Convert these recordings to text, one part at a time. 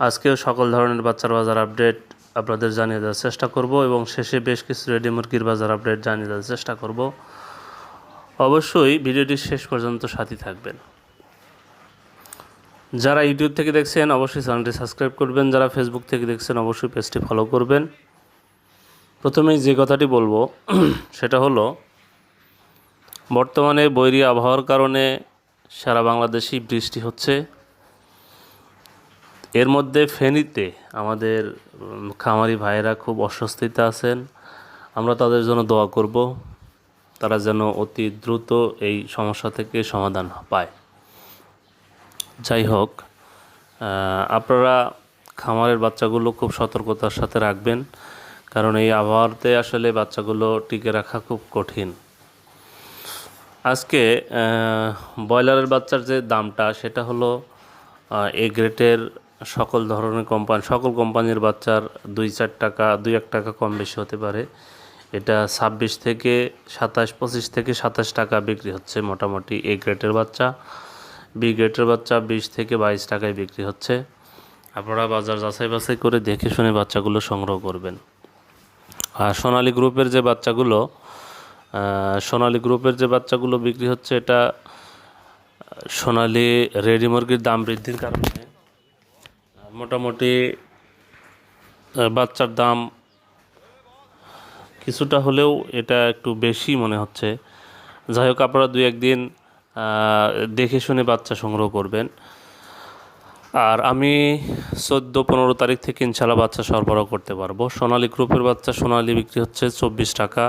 আজকেও সকল ধরনের বাচ্চার বাজার আপডেট আপনাদের জানিয়ে দেওয়ার চেষ্টা করব এবং শেষে বেশ কিছু রেডি মুরগির বাজার আপডেট জানিয়ে দেওয়ার চেষ্টা করব। অবশ্যই ভিডিওটি শেষ পর্যন্ত সাথী থাকবেন। যারা ইউটিউব থেকে দেখছেন, অবশ্যই চ্যানেলটি সাবস্ক্রাইব করবেন। যারা ফেসবুক থেকে দেখছেন, অবশ্যই পেজটি ফলো করবেন। প্রথমেই যে কথাটি বলব, সেটা হলো, বর্তমানে বৈরী আবহাওয়ার কারণে সারা বাংলাদেশেই বৃষ্টি হচ্ছে। এর মধ্যে ফেনীতে আমাদের খামারি ভাইয়েরা খুব অস্বস্তিতে আছেন। আমরা তাদের জন্য দোয়া করব, তারা যেন অতি দ্রুত এই সমস্যা থেকে সমাধান পায়। যাই হোক আপনারা খামারের বাচ্চাগুলো খুব সতর্কতার সাথে রাখবেন, কারণ এই আবহাওয়াতে আসলে বাচ্চাগুলো টিকে রাখা খুব কঠিন। আজকে ব্রয়লারের বাচ্চার যে দামটা, সেটা হলো এ গ্রেটের সকল ধরনের কোম্পানি সকল কোম্পানির বাচ্চার দুই চার টাকা, দুই এক টাকা কম বেশি হতে পারে। এটা ছাব্বিশ থেকে সাতাশ, পঁচিশ থেকে সাতাশ টাকা বিক্রি হচ্ছে মোটামুটি এ গ্রেটের বাচ্চা। বি গ্রেটের বাচ্চা বিশ থেকে বাইশ টাকায় বিক্রি হচ্ছে। আপনারা বাজার যাচাই বাছাই করে দেখে শুনে বাচ্চাগুলো সংগ্রহ করবেন। আর সোনালী গ্রুপের যে বাচ্চাগুলো সোনালী গ্রুপের যে বাচ্চাগুলো বিক্রি হচ্ছে, এটা সোনালি রেডি মুরগির দাম বৃদ্ধির কারণে মোটামুটি বাচ্চার দাম কিছুটা হলেও এটা একটু বেশি মনে হচ্ছে। যাই হোক, আপনারা দু একদিন দেখে শুনে বাচ্চা সংগ্রহ করবেন। আর আমি চোদ্দ পনেরো তারিখ থেকে ইনশাল্লাহ বাচ্চা সরবরাহ করতে পারব। সোনালী গ্রুপের বাচ্চা সোনালী বিক্রি হচ্ছে চব্বিশ টাকা,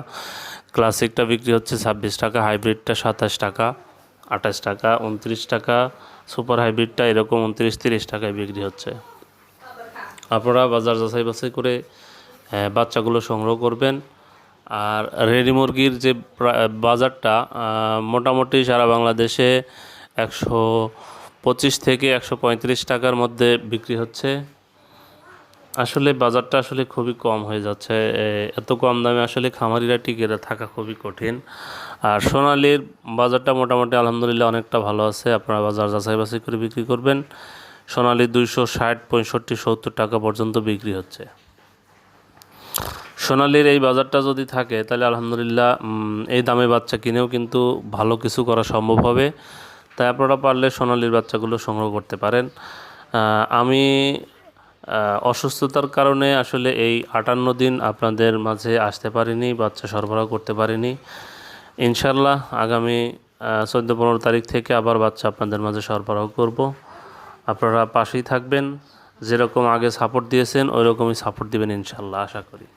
ক্লাসিকটা বিক্রি হচ্ছে ছাব্বিশ টাকা, হাইব্রিডটা সাতাশ টাকা, আঠাশ টাকা, উনত্রিশ টাকা, সুপার হাইব্রিডটা এরকম উনত্রিশ, তিরিশ টাকায় বিক্রি হচ্ছে। আপনারা বাজার যাচাই বাছাই করে বাচ্চাগুলো সংগ্রহ করবেন। আর রেডি মুরগির যে বাজারটা মোটামুটি সারা বাংলাদেশে একশো পঁচিশ থেকে একশো পঁয়ত্রিশ টাকার মধ্যে বিক্রি হচ্ছে। আসলে বাজারটা আসলে খুবই কম হয়ে যাচ্ছে। এত কম দামে আসলে খামারিরা টিকে থাকা খুবই কঠিন। আর সোনালির বাজারটা মোটামুটি আলহামদুলিল্লাহ অনেকটা ভালো আছে। আপনারা বাজার যাচাই বাছাই করে বিক্রি করবেন। সোনালি দুইশো ষাট, পঁয়ষট্টি, সত্তর টাকা পর্যন্ত বিক্রি হচ্ছে। সোনালির এই বাজারটা যদি থাকে, তাহলে আলহামদুলিল্লাহ এই দামে বাচ্চা কিনেও কিন্তু ভালো কিছু করা সম্ভব হবে। তাই আপনারা পারলে সোনালির বাচ্চাগুলো সংগ্রহ করতে পারেন। আমি অসুস্থতার কারণে আসলে এই আটান্ন দিন আপনাদের মাঝে আসতে পারিনি, বাচ্চা সরবরাহ করতে পারিনি। ইনশাল্লাহ আগামী চোদ্দ পনেরো তারিখ থেকে আবার বাচ্চা আপনাদের মাঝে সরবরাহ করব। আপনারা পাশেই থাকবেন যেরকম আগে সাপোর্ট দিয়েছেন ওই রকমই সাপোর্ট দিবেন ইনশাল্লাহ আশা করি।